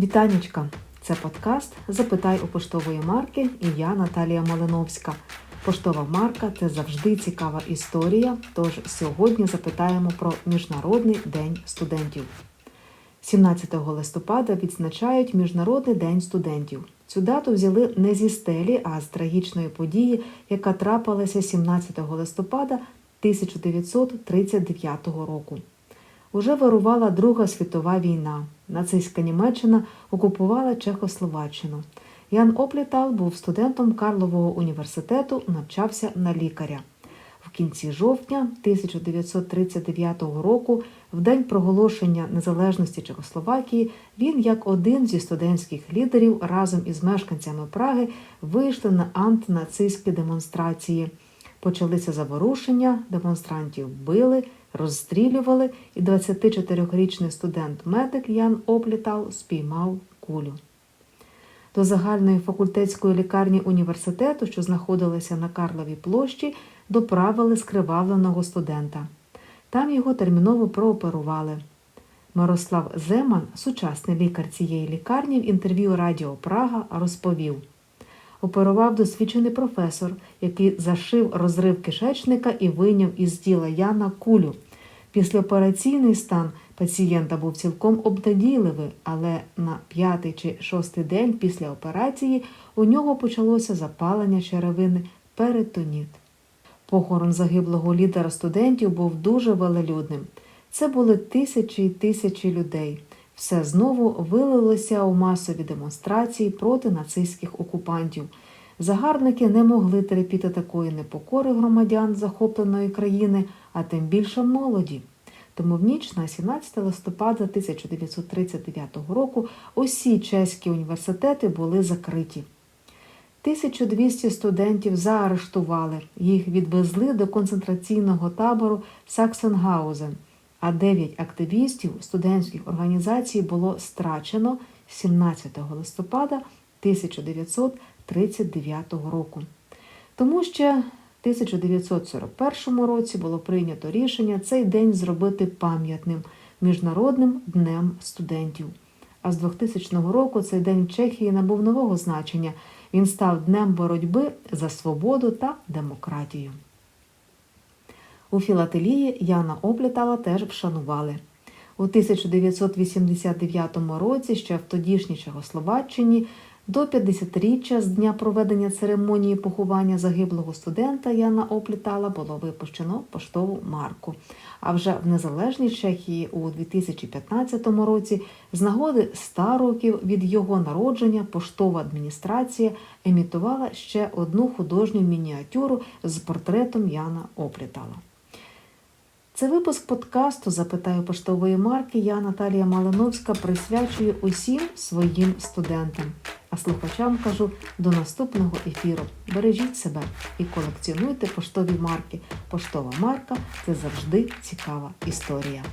Вітанечка! Це подкаст Запитай у поштової марки і я Наталія Малиновська. Поштова марка це завжди цікава історія. Тож сьогодні запитаємо про Міжнародний день студентів. 17 листопада відзначають Міжнародний день студентів. Цю дату взяли не зі стелі, а з трагічної події, яка трапилася 17 листопада 1939 року. Уже вирувала Друга світова війна. Нацистська Німеччина окупувала Чехословаччину. Ян Оплітал був студентом Карлового університету, навчався на лікаря. В кінці жовтня 1939 року, в день проголошення незалежності Чехословакії, він, як один зі студентських лідерів, разом із мешканцями Праги вийшли на антинацистські демонстрації. Почалися заворушення, демонстрантів били, розстрілювали, і 24-річний студент-медик Ян Оплітал спіймав кулю. До загальної факультетської лікарні університету, що знаходилася на Карловій площі, доправили скривавленого студента. Там його терміново прооперували. Мирослав Земан, сучасний лікар цієї лікарні, в інтерв'ю Радіо Прага розповів. Оперував досвідчений професор, який зашив розрив кишечника і вийняв із тіла Яна кулю. Післяопераційний стан пацієнта був цілком обнадійливий, але на п'ятий чи шостий день після операції у нього почалося запалення черевини перитоніт. Похорон загиблого лідера студентів був дуже велелюдним. Це були тисячі й тисячі людей. Все знову вилилося у масові демонстрації проти нацистських окупантів. Загарбники не могли терпіти такої непокори громадян захопленої країни, а тим більше молоді. Тому в ніч на 17 листопада 1939 року усі чеські університети були закриті. 1200 студентів заарештували, їх відвезли до концентраційного табору Саксенгаузен, а 9 активістів студентських організацій було страчено 17 листопада 1939 року. Тому ще в 1941 році було прийнято рішення цей день зробити пам'ятним Міжнародним днем студентів. А з 2000 року цей день Чехії набув нового значення. Він став днем боротьби за свободу та демократію. У філателії Яна Оплітала теж вшанували. У 1989 році, ще в тодішній Чехословаччині, до 50-річчя з дня проведення церемонії поховання загиблого студента Яна Оплітала було випущено поштову марку. А вже в незалежній Чехії у 2015 році з нагоди 100 років від його народження поштова адміністрація емітувала ще одну художню мініатюру з портретом Яна Оплітала. Це випуск подкасту Запитаю поштової марки. Я Наталія Малиновська присвячую усім своїм студентам. А слухачам кажу до наступного ефіру. Бережіть себе і колекціонуйте поштові марки. Поштова марка це завжди цікава історія.